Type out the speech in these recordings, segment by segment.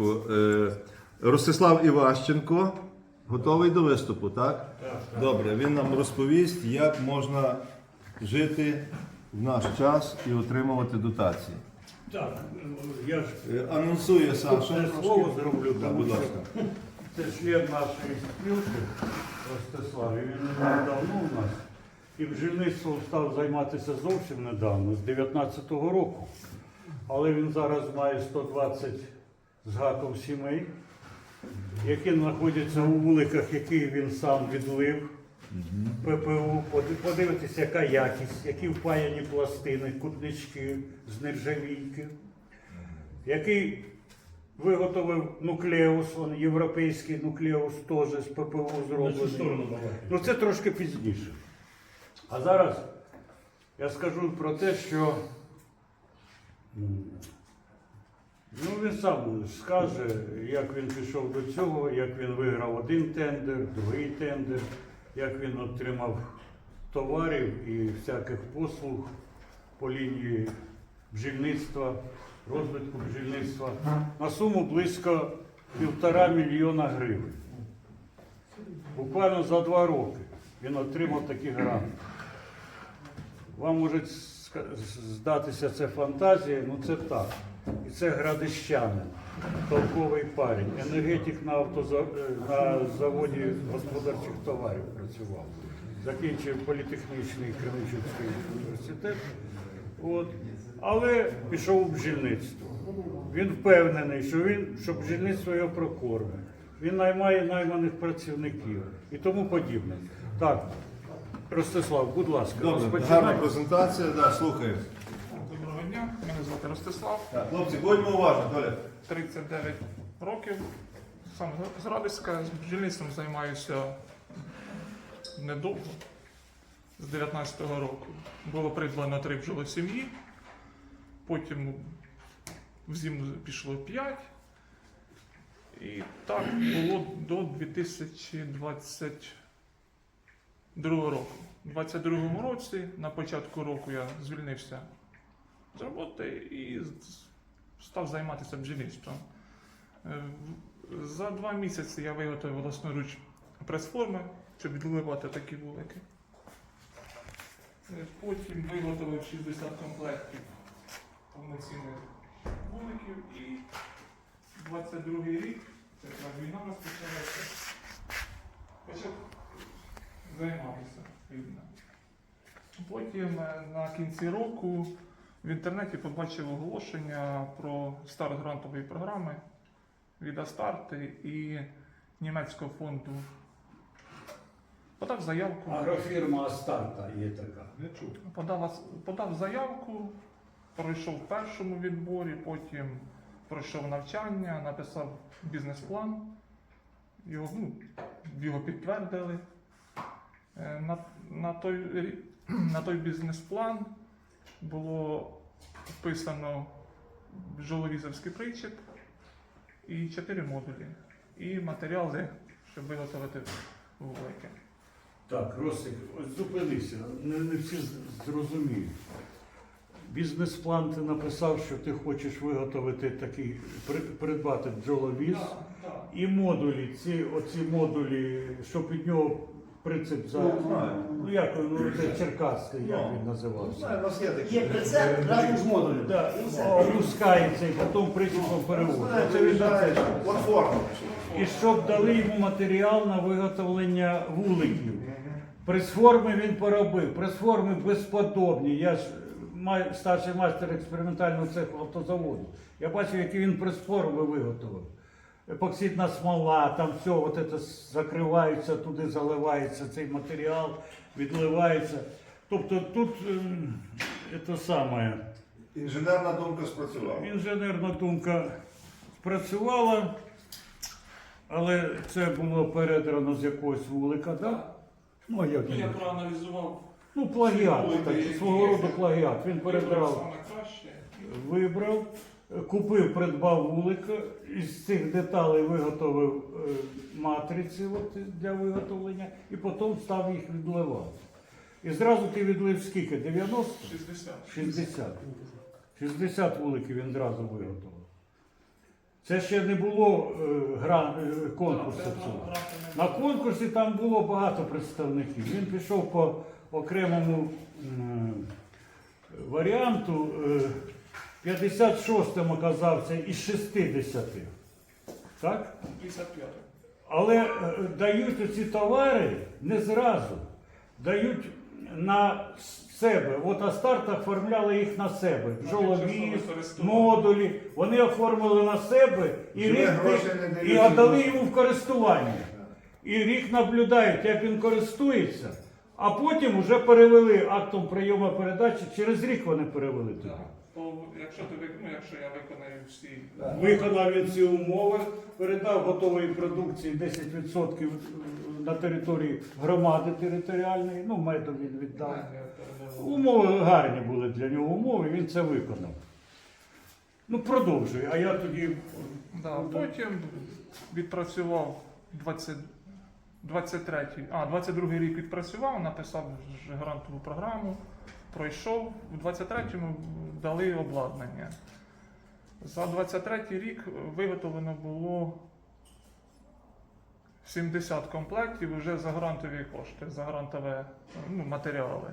секундочку. Е, Ростислав Іващенко готовий до виступу, так? Добре, він нам розповість, як можна жити в наш час і отримувати дотації. Так, я ж Е, Анонсує Саша. слово зроблю, Так, будь ласка. це член нашої спілки Ростислав, і він давно у нас. І бджільництвом став займатися зовсім недавно, з 19-го року. Але він зараз має 120 з гаком сімей, які знаходяться у вуликах, які він сам відлив. ППУ, Поди- подивитись, яка якість, які впаяні пластини, кутнички з нержавійки, який виготовив нуклеус, он європейський нуклеус теж з ППУ зроблений. Ну це трошки пізніше. А зараз я скажу про те, що ну, він сам скаже, як він пішов до цього, як він виграв один тендер, другий тендер, як він отримав товарів і всяких послуг по лінії бджільництва, розвитку бджільництва на суму близько півтора мільйона гривень. Буквально за два роки він отримав такі гранти. Вам може здатися це фантазія, ну це так. І це градищанин, толковий парень, енергетик на, автоза... е, на заводі господарчих товарів працював. Закінчив політехнічний Кременчуцький університет. От. Але пішов у бджільництво. Він впевнений, що він, що бджільництво його прокорме. Він наймає найманих працівників і тому подібне. Так, Ростислав, будь ласка, Добре, розпочинай. гарна презентація, да, слухаємо. Доброго дня, мене звати Ростислав, Так, хлопці, будьмо уважні, Толя. 39 років. Сам з Радиська, з бджільництвом займаюся недовго, з 19-го року. Було придбано три бджолосім'ї, потім в зиму пішло 5. І так було до 2022 року. У 2022 році, на початку року, я звільнився з роботи і став займатися бджільництвом. Е, За два місяці я виготовив власноруч прес-форми, щоб відливати такі вулики. Е, Потім виготовив 60 комплектів повноцінних вуликів і 22 рік, це війна розпочалася, почав займатися. Потім е, на кінці року в інтернеті побачив оголошення про старт грантової програми від Астарти і німецького фонду. Подав заявку. Агрофірма Астарта є така. Подав, ас- подав заявку, пройшов в першому відборі, потім пройшов навчання, написав бізнес-план. Його, ну, його підтвердили. Е, На, на, той, на той бізнес-план було вписано бджоловізовський причіп і чотири модулі, і матеріали, щоб виготовити вулики. Так, Ростик, ось зупинися, не, не всі зрозуміють. Бізнес-план ти написав, що ти хочеш виготовити такий, при- придбати бджоловіз. І модулі, ці оці модулі, що під нього принцип за. Ну, знаю. Ну як ну, це черкаський, як Ну, він називався. Знаю, у нас є такі. Є прицеп разом з модулем. Да, опускається і потім принципом переводить. Це він на це. Платформа. І щоб дали йому матеріал на виготовлення вуликів. Пресформи він поробив. Пресформи безподобні. Я ж май- старший майстер експериментального цеху автозаводу. Я бачив, які він пресформи виготовив. Епоксидна смола, там все, от це закривається, туди заливається цей матеріал, відливається. Тобто тут це саме. Інженерна думка спрацювала. Інженерна думка спрацювала, але це було передрано з якогось вулика, так? Ну, як Я проаналізував Ну, плагіат, так, свого роду плагіат. Він перебрав, вибрав, купив, придбав вулик, із цих деталей виготовив е, матриці от, для виготовлення і потім став їх відливати. І зразу ти відлив скільки? 90? 60. 60. 60 вуликів він зразу виготовив. Це ще не було е, гра, е, конкурсу цього. На конкурсі там було багато представників. Він пішов по окремому м, варіанту. е, 56-м оказався із 60. Так? 55. Але е, дають ці товари не зразу. Дають на себе. От Астарт оформляли їх на себе. Бджолові, модулі. Вони оформили на себе і рік і віддали йому в користування. І рік наблюдають, як він користується, а потім вже перевели актом прийому передачі. Через рік вони перевели туди. То якщо ти вик- ну, якщо я виконаю всі Виконав він ці умови, передав готової продукції 10% на території громади територіальної, ну меду він віддав. питання, передавав. Умови гарні були для нього умови, він це виконав. Ну, продовжуй, а я тоді. Да, потім відпрацював 20, 23, а 22 рік відпрацював, написав ж грантову програму, пройшов. В 23-му дали обладнання. За 23 рік виготовлено було 70 комплектів вже за грантові кошти, за грантові ну, матеріали.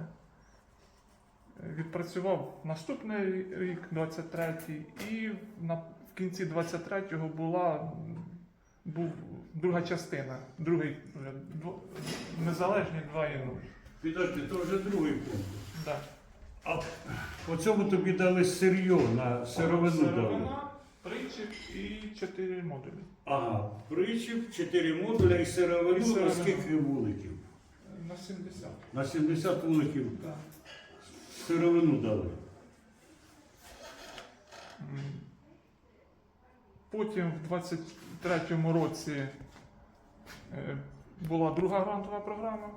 Відпрацював наступний рік, 23-й, і на, в кінці 23-го була був друга частина, другий незалежні 2.0. Підожди, то вже другий пункт. Да. А по цьому тобі дали сир'йо на сировину дали. Сировина, причіп і 4 модулі. Ага, причіп, 4 модуля і сировину І на сировину. скільки вуликів? На 70. На 70 вуликів Да. сировину дали. М. Потім в 23-му році е, була друга грантова програма.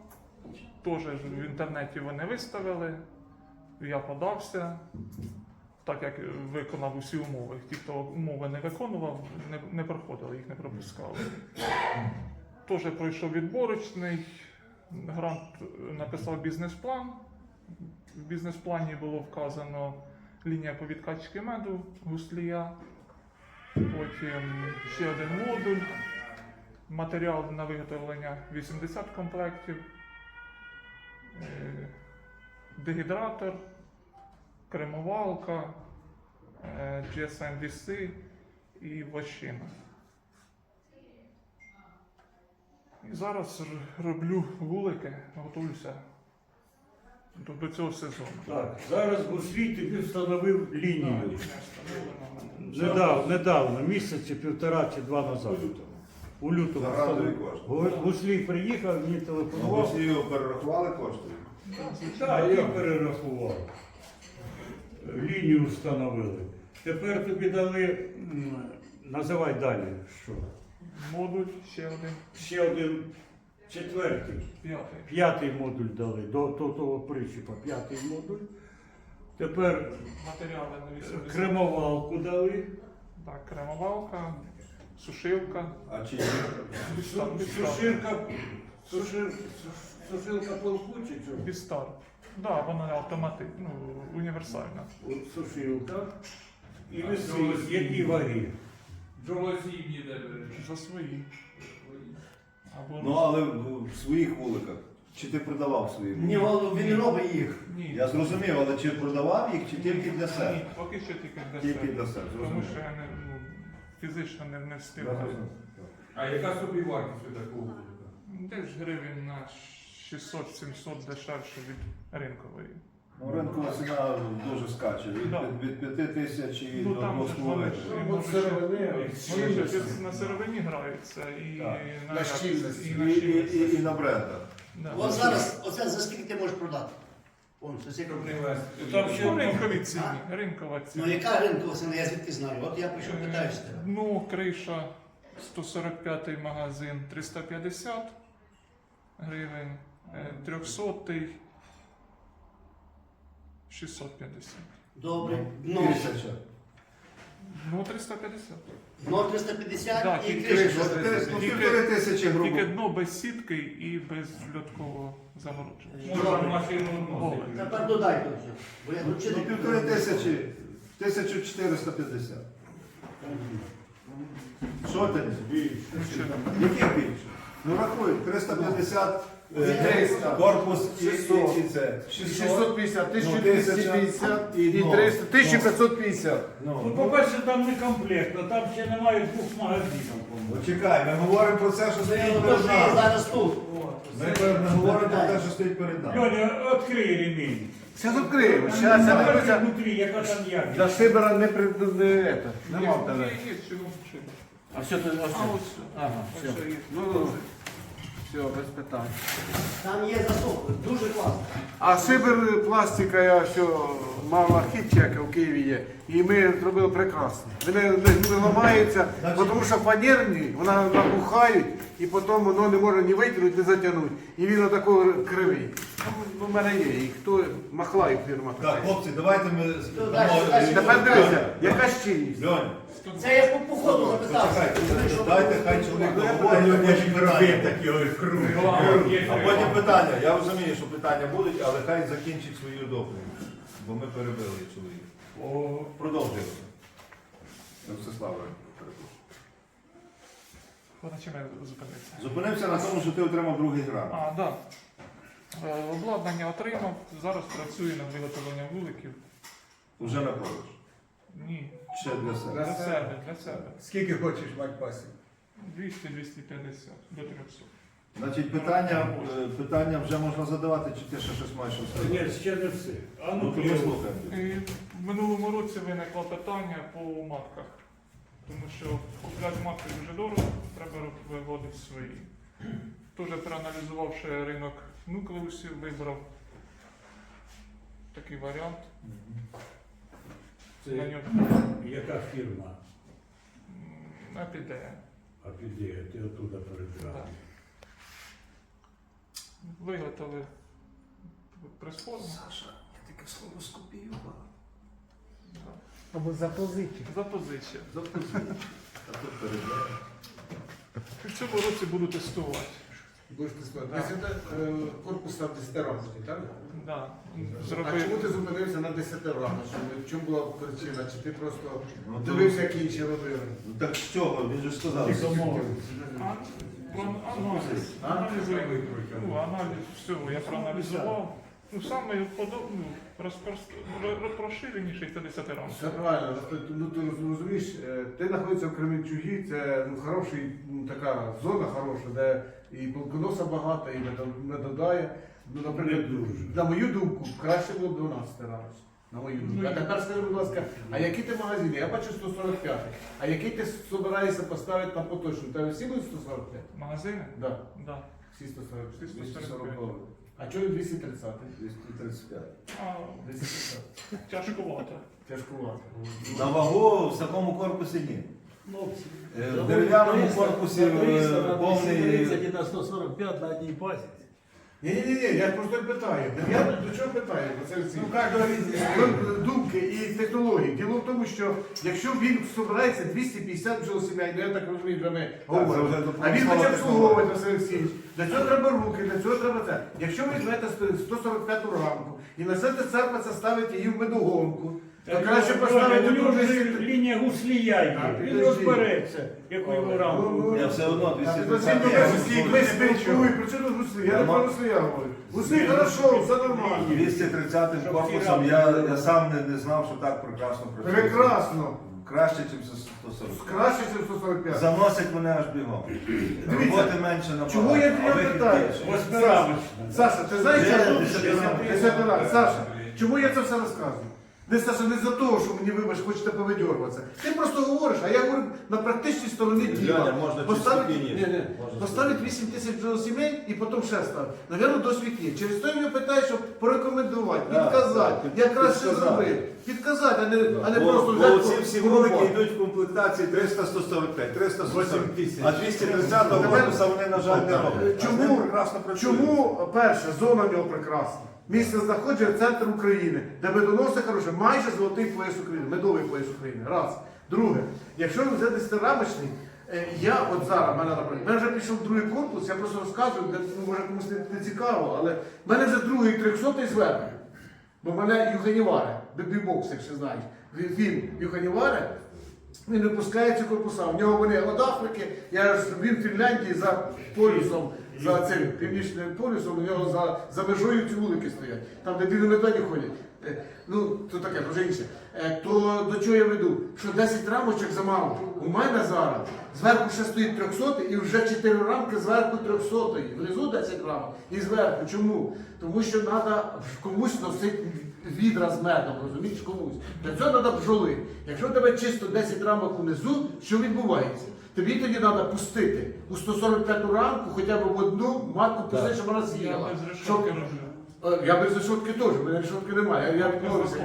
Теж в інтернеті вони виставили. Я подався, так як виконав усі умови. Ті, хто умови не виконував, не, не проходили, їх не пропускали. Теж пройшов відборочний. Грант написав бізнес-план. В бізнес-плані було вказано лінія по відкачці меду гуслія, потім ще один модуль, матеріал на виготовлення 80 комплектів, дегідратор, кремувалка, е, GSM-DC і вощина. І зараз роблю вулики, готуюся до, цього сезону. Так, зараз Гуслій тобі встановив лінію. Недавно, недавно, місяці півтора чи два назад. У лютому. За грантові кошти. Гуслій приїхав, мені Ну, телефонував. ви його перерахували кошти? Так, я перерахував. Лінію встановили. Тепер тобі дали, м, називай далі, що? Модуль ще один, Ще один четвертий, п'ятий. п'ятий модуль дали, до, до того причіпа, п'ятий модуль. Тепер Матеріали на 80. кремовалку дали. Так, кремовалка, сушилка, А чи бістар, бістар. Сушилка, сушилка полку чи що? Бістар. Да, вона автоматик, ну, універсальна. От сушилка. І веси, які ваги. Джолозімні де береш. За свої. Або Ну, але в в своїх вуликах. Чи ти продавав свої Ні, вулики? він він не робить їх. ні. Я зрозумів, але чи продавав їх, чи тільки для себе? Ні, поки що тільки для Тільки себе. для себе, Тому зрозумів. що я не, фізично не, не встигаю. А яка собі вартість у такого вулика? Десь гривень на 600-700 дешевше від ринкової. Ну, ринкова ціна дуже скаче. Від, Да. від, від 5 тисяч і Ну до там ж 2,5. ж Ну, от сировини, вони ж щільності. на сировині граються і Так. на, щільності. і І, і, і, і на брендах. Да. От зараз, оце за скільки ти можеш продати? Он, це скільки? Там ще Ну, ринкові ціні, ринкова ціна. Ну яка ринкова ціна, я звідки знаю? От я прийшов питаюся тебе. Ну, криша 145 магазин 350 гривень, е, 300 650. Добре. Тисяча. Ну, 350. Дно 350 Так, і і криша. Криша, ну, півтори тисячі грубо. Тільки дно без сітки і без льоткового загородження. Можна машину Голе. Тепер додай то все. Бо я Ну, півтори тисячі, 1450. Що ти? Який більше? Ну рахуй, 350 е, 300. корпус і, і, 600. і це. 650, Ну, 1250 і і 300, 1550. Ну, Ну, по-перше, там не комплект, а там ще немає двох магазинів, по-моєму. ну, чекай, ми говоримо про це, що стоїть Ну, перед нами. зараз тут. Ми перед- говоримо про те, що стоїть перед нами. Льоня, відкрий ремінь. Зараз відкриємо. Зараз я Покажи дивлюся. внутрі, яка там якість. Для Сибира не при не, это, нема в Є, тебе. А все ти А все. Ага, все. Ну, ну, все, без питань. Там є засух, дуже класно. А сибер пластика, я що мав на хід чека в Києві є, і ми зробили прекрасно. Вони не, не ламаються, тому що фанерні, вона набухають, і потім воно не може ні витягнути, ні затягнути. І він отако кривий. Ну, в мене є, і хто Махлаїв фірма Так, хлопці, давайте ми Ну. Тепер дивися, яка щільність. Льонь, Це я по походу запитався. дайте хай чоловік договорить, а потім питання. А потім питання. Я розумію, що питання будуть, але хай закінчить свою доповідь. Бо ми перебили чоловіка. О, Продовжуємо. Ростислава, перепрошую. На чим я зупинився? Зупинився на тому, що ти отримав другий грант. А, так. Да. Е, Обладнання отримав, зараз працюю над виготовленням вуликів. Уже на продаж. Ні, Ще для себе. для себе, для себе. Скільки хочеш мати пасів? 200-250 до 300. Значить, питання, е, питання вже можна задавати, чи ти ще щось маєш ні, ще не все. А Ну, ну, то ми Кирило. слухаємо. І в минулому році виникло питання по матках. Тому що купляти матки дуже дорого, треба виводити свої. Тоже проаналізувавши ринок нуклеусів, вибрав такий варіант. Це На яка фірма? м, епідея. А піде, ти оттуда перебирав. Так. Виготовив пресформу. Саша, я таке слово скопіював. Або запозичив. Запозичив. Запозичив. А тут перебираю. В цьому році буду тестувати. Будеш тестувати. Е, корпус там 10 рамочний, так? Да. А чому ти Зробив. зупинився на 10 рамочному? В чому була причина? Чи ти просто Ну, то- дивився, як інші робили? Ну так з чого? Він же сказав. Замовив. А, Аналіз. Аналіз. Ну, аналіз всього я проаналізував. Ну, саме подоб... ну, розпорс- ро- розширеніший це 10 рамок. Правильно. Ну, ти- Ну ти розумієш, е, ти знаходишся в Кременчугі, це ну, хороший, ну, така зона хороша, де і полконоса багато, і медо- медодає. Ну, наприклад, на мою думку, краще було б 12 рамок. На мою думку. Ну, А тепер скажи, будь ласка, а які ти магазини? Я бачу 145. А який ти збираєшся поставити на поточну? У тебе всі будуть 145? Магазини? Да. Да. Всі 145. Всі 145. А чого 230? 235. А, 230. тяжкувато. Тяжкувато. На вагу в такому корпусі ні. Е, В дерев'яному корпусі е, повний. і на 145 на одній пасіці. Ні, ні, ні, я просто питаю. Я до чого питаю? Це всі. Ну, кожного різні думки і технології. Діло в тому, що якщо він собирається 250 бджолосімей, ну я так розумію, вже ми говоримо, а він почав хоче обслуговувати. Василь Олексійович. Для цього треба руки, для цього треба це. Якщо ви візьмете 145 рамку і несете церква ставити її в медогонку, то краще поставити у нього тут ж 200. лінія гуслія Так. Він підожди. розбереться, яку йому Ну, рамку. ну, Я все одно А, 230. підожди, Ми спілкуємо, при чому гусли? Я не про гусли я говорю. Гусли хорошо, все нормально. 230 корпусом я, я сам не, не знав, що так прекрасно працює. Прекрасно. Краще, ніж 140. Краще, ніж 145. Заносить мене аж бігом. Роботи менше на Чому я тебе питаю? Саша, ти знаєш, що я. Саша, чому я це все розказую? Не Саша, не за того, що мені вибач, хочете повидьорватися. Ти просто говориш, а я говорю на практичній стороні діла. можна Поставити, ні, ні. Поставити 8 тисяч сімей і потім ще ставити. Навірно, досвід є. Через то я мене питаю, щоб порекомендувати, підказати, так, як краще підказати. зробити. Підказати, а не, а не Бо- просто бо взяти. ці всі вулики йдуть в комплектації 300-145, 340 а 230 корпуса вони, на жаль, не роблять. Чому, чому перше, зона в нього прекрасна? Місце знаходження центр України, де медоноси хороше, майже золотий пояс України, медовий пояс України. Раз. Друге, якщо ви взяти стирамочний, е, я от зараз, мене, наприклад, мене вже пішов другий корпус, я просто розказую, де, ну, може комусь не, не цікаво, але в мене вже другий 300 зверху. Бо в мене Юханіваре, бібокс, якщо знаєш. Він, Юханіваре, Він випускає ці корпуса. У нього вони від Африки, я він в Фінляндії за полюсом, за цим північним полюсом, у нього за, за межою ці вулики стоять, там, де дві медведі ходять. Ну, то таке, то інше. Е, То до чого я веду? Що 10 рамочок замало. У мене зараз зверху ще стоїть 300 і вже 4 рамки зверху 300. Внизу 10 рамок і зверху. Чому? Тому що треба комусь носити відра з медом, розумієш, комусь. Для цього треба бджоли. Якщо в тебе чисто 10 рамок унизу, що відбувається? Тобі тоді треба пустити у 145 рамку хоча б в одну матку пустити, щоб вона з'їла. Щоб- Я без решетки теж, у мене решетки немає. Я відмовився.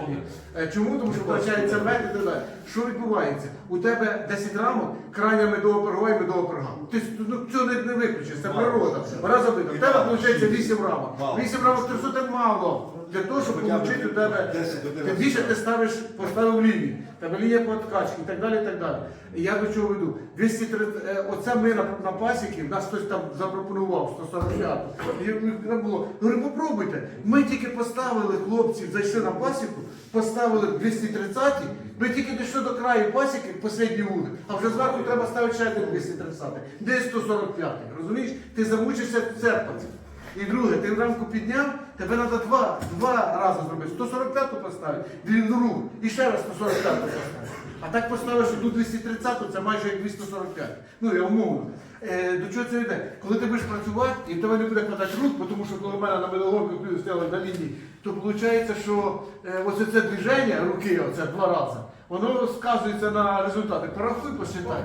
Е, Чому? Тому що втрачається мед і так далі. Що відбувається? У тебе 10 рамок, крайня медова пирога і медова пирога. Ти ну, цього не, не виключиш, це природа. Вона забита. У тебе виходить 8 рамок. 8 рамок 300 це мало. Для того, щоб отримати у тебе, 10 тим більше ти ставиш, поставив лінію, тебе лінія подкачки і так далі. і так далі. І я до чого веду? 230, е, оце ми на, на пасіки, нас хтось там запропонував 145. І не було. Говорю, попробуйте. Ми тільки поставили хлопців, зайшли на пасіку, поставили 230, ми тільки дійшли до краю пасіки, последній вулик, а вже зверху треба ставити ще один 230. Де 145? Розумієш? Ти замучишся церпатися. І друге, ти рамку підняв, тебе треба два, два рази зробити. 145 поставити, він рух, і ще раз 145 поставити. А так поставиш одну 230, це майже як 245. Ну, я умовно. Е, до чого це йде? Коли ти будеш працювати, і в тебе не буде хватати рук, тому що коли в мене на медалонку стояли на лінії, то виходить, що е, оце це движення руки, оце два рази, воно сказується на результати. Порахуй, посчитай.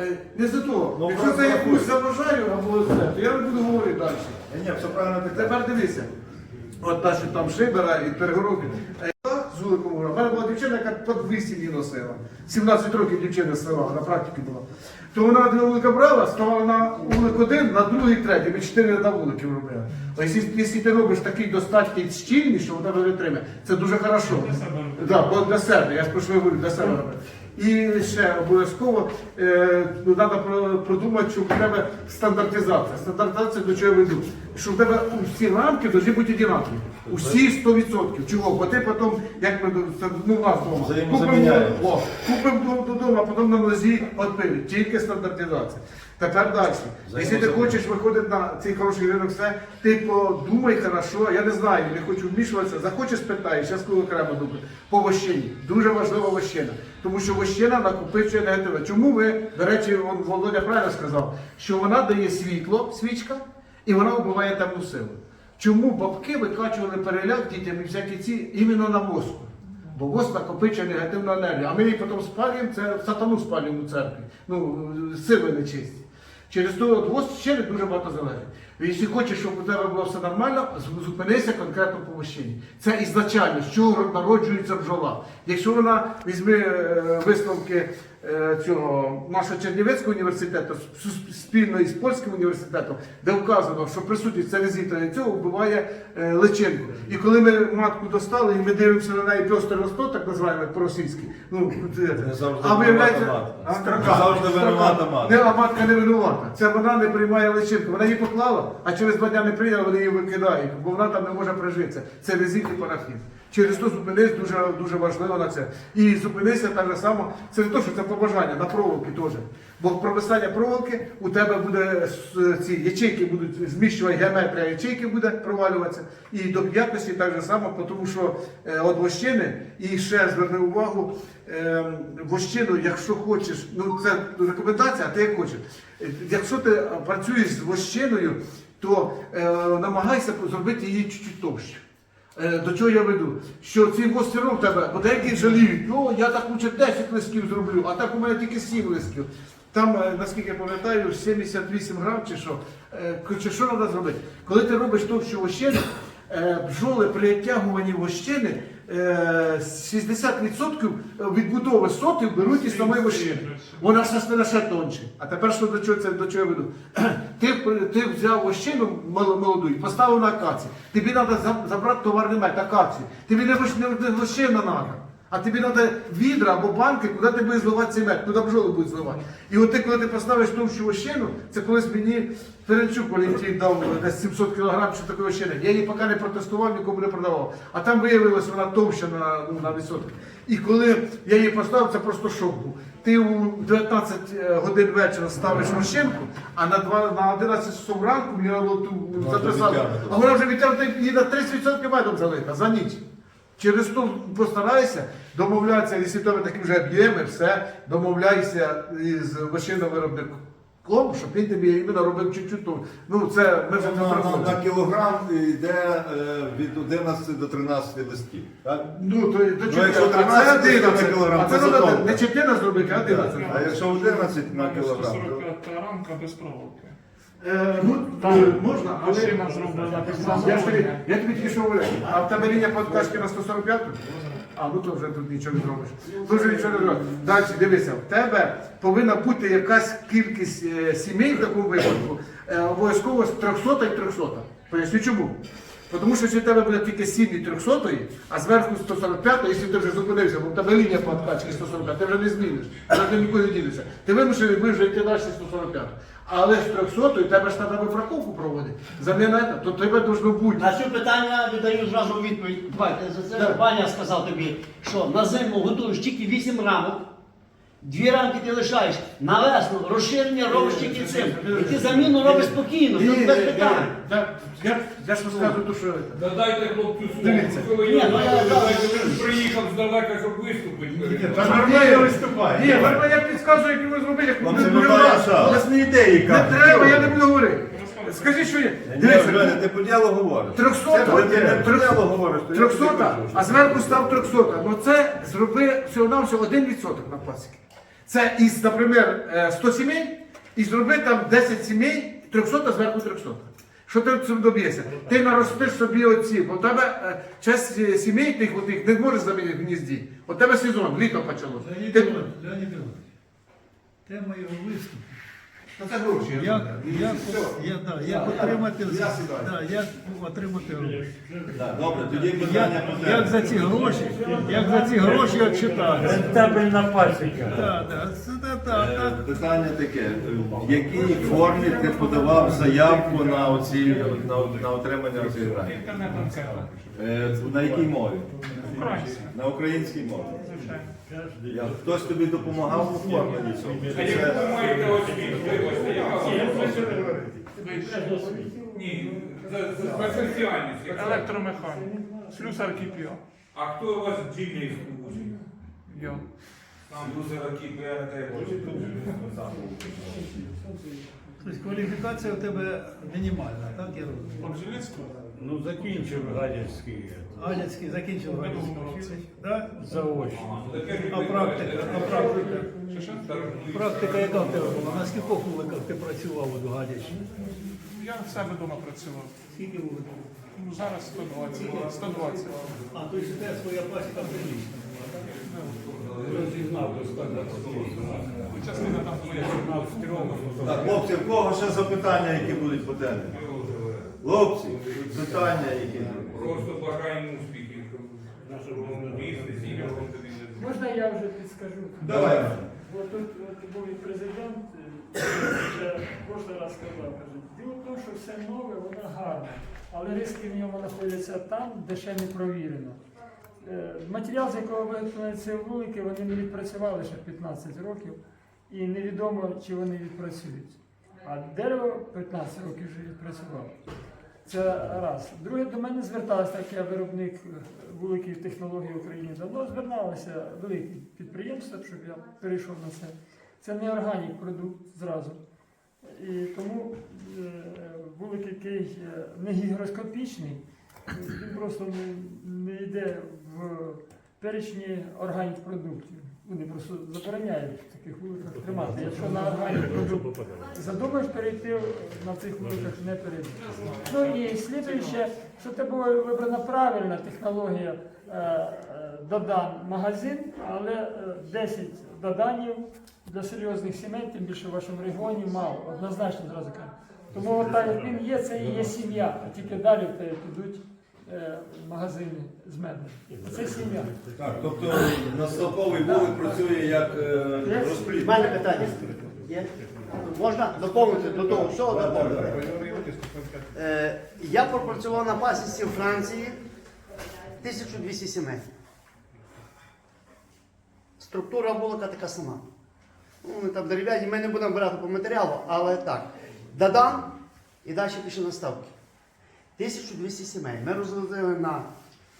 Е, Не за того. Ну, Якщо це якусь заважаю або це, то я не буду говорити далі. Ні, все правильно. Тепер дивися. От наші там шибера і перегородки. З вуликом. У мене була дівчина, яка по 200 її носила. 17 років дівчина села, на практиці була. То вона два вулика брала, ставала на вулик один, на другий, третій, ми чотири на вуликів робили. А якщо, ти робиш такий достатньо щільний, що у тебе витримає, це дуже хорошо. Да, бо для себе, я ж про що говорю, для себе робити. І ще обов'язково е, ну, треба продумати, що тебе стандартизація. Стандартизація до чого я веду? Що в тебе всі рамки повинні бути однакові. Усі 100%. Чого? Бо ти потім, як ми це, ну, у нас вдома, Взаємозаміняємо. О, Купимо додому, а потім на млазі відпили. Тільки стандартизація. Тепер далі. Якщо ти хочеш виходити на цей хороший ринок, все, ти подумай хорошо, я не знаю, не хочу вмішуватися, захочеш питаєш, я скажу окремо думаю. По вощині. Дуже важлива вощина. Тому що вощина накопичує негативне. Чому ви, до речі, Володя правильно сказав, що вона дає світло, свічка, і вона вбиває темну силу. Чому бабки викачували переляк дітям і всякі ці іменно на воску? Бо воск накопичує негативну енергію. А ми її потім спалюємо, це сатану спалюємо у церкві. Ну, сили нечисті. Через то от воск не дуже багато залежить. Якщо хочеш, щоб у тебе було все нормально, зупинися конкретно по вощині. Це ізначально, з чого народжується бджола. Якщо вона візьме е, висновки цього нашого Чернівецького університету спільно із польським університетом, де вказано, що присутність целезітра цього вбиває е, личинку. І коли ми матку достали, і ми дивимося на неї пьостер ростот, так називаємо по-російськи. Ну, завжди а виявляється, матка. строка. Завжди винувата матка. Не, а матка не винувата. Це вона не приймає личинку. Вона її поклала, а через два дня не прийняла, вони її викидають, бо вона там не може прижитися. Це резит і парафін. Через то зупинись дуже, дуже важливо на це. І зупинися так само. Це не то, що це побажання, на проволоки теж. Бо провисання проволоки у тебе буде ці ячейки будуть зміщувати геометрія ячейки буде провалюватися. І до якості так само, тому що е, от вощини, і ще зверни увагу, е, вощину, якщо хочеш, ну це рекомендація, а ти як хочеш. Якщо ти працюєш з вощиною, то е, намагайся зробити її чуть-чуть товще. Е, До чого я веду? Що ці восьми в тебе, бо деякі жаліють, о, я так лучше 10 листків зроблю, а так у мене тільки 7 листків. Там, е, наскільки я пам'ятаю, 78 грам чи що. Чи що треба зробити? Коли ти робиш товщу вощину, е, бджоли при відтягуванні вощини е, 60% відбудови сотів беруть із самої вощини. Вона ще не ще тонче. А тепер що до чого це до чого я веду? Ти, ти взяв вощину мол- молоду і поставив на акацію. Тобі треба забрати товарний мед, акацію. Тобі не вощина треба. А тобі треба відра або банки, куди ти будеш зливати цей мед, куди бджоли будуть зливати. І от ти, коли ти поставиш товщу вощину, це колись мені Ференчук Валентин дав десь 700 кг що таке вощини. Я її поки не протестував, нікому не продавав. А там виявилось, вона товща на, ну, на відсотки. І коли я її поставив, це просто шок був. ти у 19 годин вечора ставиш машинку, а на, 2, на 11 часов ранку мені записати. А вона вже відтягнута і на 30% медом залита за ніч. Через то постарайся домовлятися, якщо в тебе такі вже об'єми, все, домовляйся із машиновиробником, щоб він тобі іменно робив чуть-чуть. Ну, це ми вже не На, на, на кілограм йде е, від 11 до 13 листків. Так? Ну, то, то Ну, якщо а це 13 11, кілограм, а це то треба не 14 зробити, а 11. А якщо 11 на кілограм, то 145 рамка без проволоки. Е, ну, е, можна, але... Машина зроблена під Я, ж тобі, замовлення. я тобі тільки що говорю, а в тебе лінія подкачки на 145? А, ну то вже тут нічого не зробиш. Тут нічого не зробиш. Далі, дивися, в тебе повинна бути якась кількість е, сімей в такому випадку, е, обов'язково з 300 і 300. Поясню чому? Тому що якщо в тебе буде тільки 7 і 300, а зверху 145, якщо ти вже зупинився, бо в тебе лінія подкачки 145, ти вже не зміниш, вже нікуди не дінешся. Ти вимушений будеш вже йти далі 145. Але з 300 тебе ж треба вифраковку проводити. За це, то тебе должно бути. На це питання віддаю зразу відповідь. Давайте за це баня Ваня сказав тобі, що на зиму готуєш тільки 8 рамок. Дві рамки ти лишаєш на весну, розширення робиш тільки цим. І ти заміну робиш спокійно, Ні, без питань. да, Я, я ж розказую, то, що Да дайте хлопцю слово. Дивіться. Коли Ні, ну, я- він приїхав здалека, щоб виступити. Та нормально виступає. Ні, нормально я підказую, як його зробити, як ви будемо бачите, у нас не ідеї, Не треба, я не буду говорити. Скажи, що є. Ні, Женя, ти по ділу говориш. 300, Коли ти не по ділу говориш, то я тобі 300, кажу, що- а зверху став 300. Ну це зроби всього-навсього 1% на пасіки. Це із, наприклад, е, 100 сімей, і зроби там 10 сімей, 300 зверху 300. Що ти цим доб'єшся? Ти наростиш собі оці, бо в тебе е, часть е, сімей тих отих не можеш замінити в гнізді. У тебе сезон, літо почалося. Леонід Іванович, Леонід Іванович, тема його виступу. Та це гроші. я Як, знаю. як, Все. я, да, як отримати, Я сідаю. да, як отримати гроші. Так, Добре, тоді питання по Як за ці гроші, як за ці гроші відчитатися. Рентабельна пасіка. Так, так, це так, так, Е, так. Питання таке, в якій формі ти подавав заявку на оці на, на отримання цих грантів? Е, На якій мові? На українській мові. Я- Хтось тобі допомагав у оформленні цього? А яку ви маєте освіту? Вибачте, яка у вас освіта? Ні, за, за спеціальність. яка? Електромеханік. Слюсар кипіо. А хто у вас джільний служить? Йо. Там кіпер, де Тобто кваліфікація у тебе мінімальна, так я розумію? Ну закінчив Гадяцький Галяцький закінчив Галяцький училище, так? заочно. А практика, а практика? Практика яка в тебе була? На скількох вуликах ти працював у Гадячі? Я в себе вдома працював. Скільки вуликів? Ну, зараз 120. 120. А, то есть у тебе своя пасіка прилічна була, так? Розігнав до складу. Частина там твоя. Так, хлопці, в кого ще запитання, які будуть по темі? Хлопці, питання, які будуть. Просто бажаємо успіхів в нашому бізнесі. Можна я вже підскажу? Давай. Бо тут от був і президент, е, кожен раз сказав, каже, діло в тому, що все нове, воно гарне, але риски в ньому знаходяться там, де ще не провірено. Е, Матеріал, з якого виготовлені ці вулики, вони не відпрацювали ще 15 років, і невідомо, чи вони відпрацюють. А дерево 15 років вже відпрацювало. Це раз. Друге, до мене зверталися, так я виробник е, вуликів технологій України. Давно зверталися великі підприємства, щоб я перейшов на це. Це не органік продукт зразу. І тому е, вулик, який е, не гігроскопічний, він просто не йде в перечні органік продуктів. Вони просто забороняють в таких вуликах тримати. Якщо на продукт задумаєш перейти на цих вуликах, не перейдеш. Ну і слідуюче, що це була вибрана правильна технологія е, е, додан магазин, але е, 10 доданів для серйозних сімей, тим більше в вашому регіоні, мало. Однозначно зразу кажу. Тому от так як він є, це і є сім'я, а тільки далі підуть е, магазини з медом. Це сім'я. Так, тобто на столковий вулик працює як е, У розплід. мене питання. Є? Можна доповнити до того всього доповнити? Е, я пропрацював на пасіці в Франції 1200 сімей. Структура вулика така сама. Ну, вони там дерев'яні, ми не будемо брати по матеріалу, але так. Дадан і далі пішли на ставки. 1200 сімей. Ми розробили на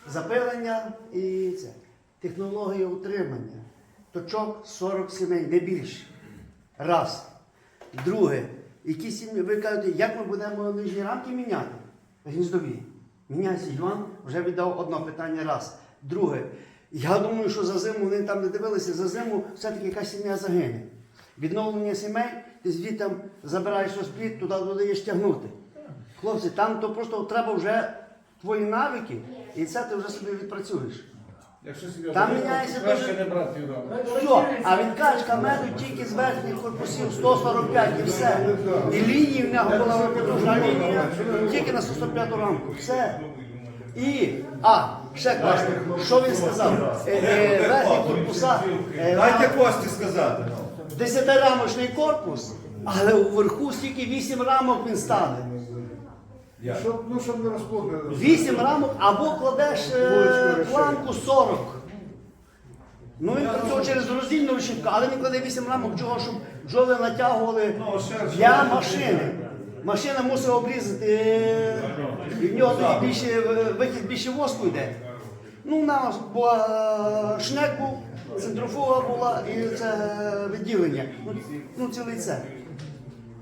запилення і це. Технологія утримання. Точок 40 сімей, не більше. Раз. Друге, які сім'ї, ви кажете, як ми будемо нижні рамки міняти? Гніздові. Міняється Іван, вже віддав одне питання раз. Друге, я думаю, що за зиму вони там не дивилися, за зиму все-таки якась сім'я загине. Відновлення сімей, ти звідти забираєш розплід, туди додаєш тягнути. Хлопці, там то просто треба вже твої навики, і це ти вже собі відпрацюєш. Там міняється дуже. Все, а він каже, камеду тільки з верхніх корпусів 145 і все. І лінії в нього була потужна лінія, тільки на 145 рамку. Все. І, а, ще класно, що він сказав? Е, е, верхні корпуса, е, Дайте Кості сказати. десятирамочний корпус, але уверху стільки 8 рамок він стане. Щоб, ну, щоб не розплодили. 8 рамок або кладеш е, планку 40. Ну він працював через роздільну решітку, але він кладе 8 рамок, чого, щоб бджоли натягували для машини. Машина мусить обрізати, е, і в нього тоді більше е, вихід більше воску йде. Ну, у нас була е, шнек був, центрофуга була і це відділення. Ну, ну цілий цех.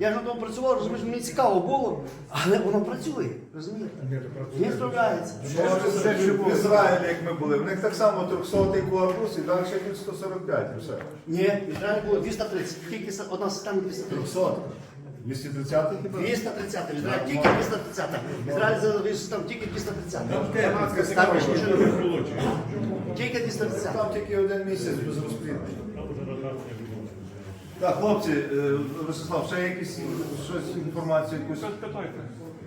Я ж на тому працював, розумієш, мені цікаво було, але воно працює, розумієте? Він справляється. В Ізраїлі, як ми були, в них так само 300-й корпус і далі тут 145 і все. Ні, Ізраїль було 230, тільки одна система 230. 300. 230 хіба? 230, Ізраїль тільки 230. Ізраїль завіз там тільки 230. Там більше нічого не було. Тільки 230. Там тільки один місяць без розпліду. Так, хлопці, е, Ростислав, ще якісь щось інформацію якусь? Питайте.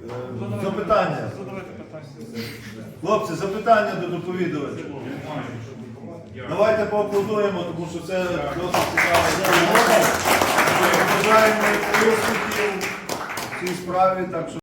Е, Запитання. Задавайте питання. Хлопці, запитання до доповідувача. Давайте поаплодуємо, тому що це досить цікаво. Бажаємо успіхів в цій справі, так що.